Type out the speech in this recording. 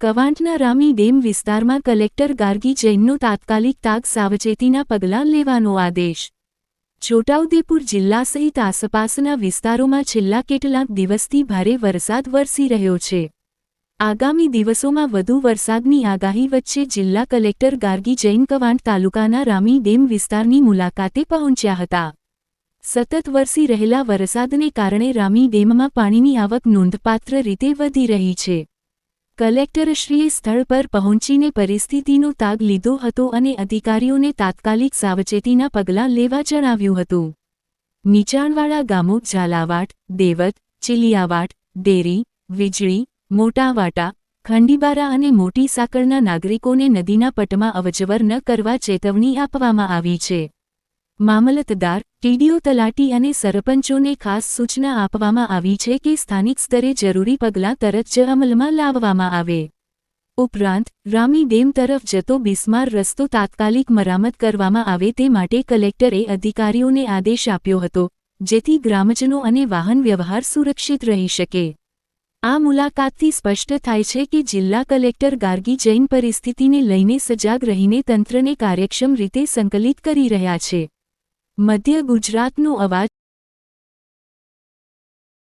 કવાંટના Rami dam વિસ્તારમાં collector Gargi જૈનનો તાત્કાલિક તાગ સાવચેતીના પગલાં લેવાનો આદેશ. છોટાઉદેપુર જિલ્લા સહિત આસપાસના વિસ્તારોમાં છેલ્લા કેટલાક દિવસથી ભારે વરસાદ વરસી રહ્યો છે. આગામી દિવસોમાં વધુ વરસાદની આગાહી વચ્ચે જિલ્લા કલેક્ટર ગાર્ગી જૈન કવાંટ તાલુકાના રામી ડેમ વિસ્તારની મુલાકાતે પહોંચ્યા હતા. સતત વરસી રહેલા વરસાદને કારણે રામી ડેમમાં પાણીની આવક નોંધપાત્ર રીતે વધી રહી છે. કલેક્ટરશ્રીએ સ્થળ પર પહોંચીને પરિસ્થિતિનો તાગ લીધો હતો અને અધિકારીઓને તાત્કાલિક સાવચેતીના પગલાં લેવા જણાવ્યું હતું. નીચાણવાળા ગામો ઝાલાવાટ દેવત ચિલિયાવાટ ડેરી, વીજળી, મોટાવાટા, ખંડીબારા અને મોટી સાંકળના નાગરિકોને નદીના પટમાં અવજવર ન કરવા ચેતવણી આપવામાં આવી છે. મામલતદાર, ટીડીઓ તલાટી અને સરપંચોને ખાસ સૂચના આપવામાં આવી છે કે સ્થાનિક સ્તરે જરૂરી પગલાં તરત જ અમલમાં લાવવામાં આવે. ઉપરાંત, રામી ડેમ તરફ જતો બિસ્માર રસ્તો તાત્કાલિક મરામત કરવામાં આવે તે માટે કલેક્ટરે અધિકારીઓને આદેશ આપ્યો હતો, જેથી ગ્રામજનો અને વાહન વ્યવહાર સુરક્ષિત રહી શકે. આ મુલાકાતથી સ્પષ્ટ થાય છે કે જિલ્લા કલેક્ટર ગાર્ગી જૈન પરિસ્થિતિને લઈને સજાગ રહીને તંત્રને કાર્યક્ષમ રીતે સંકલિત કરી રહ્યા છે. મધ્ય ગુજરાતનો અવાજ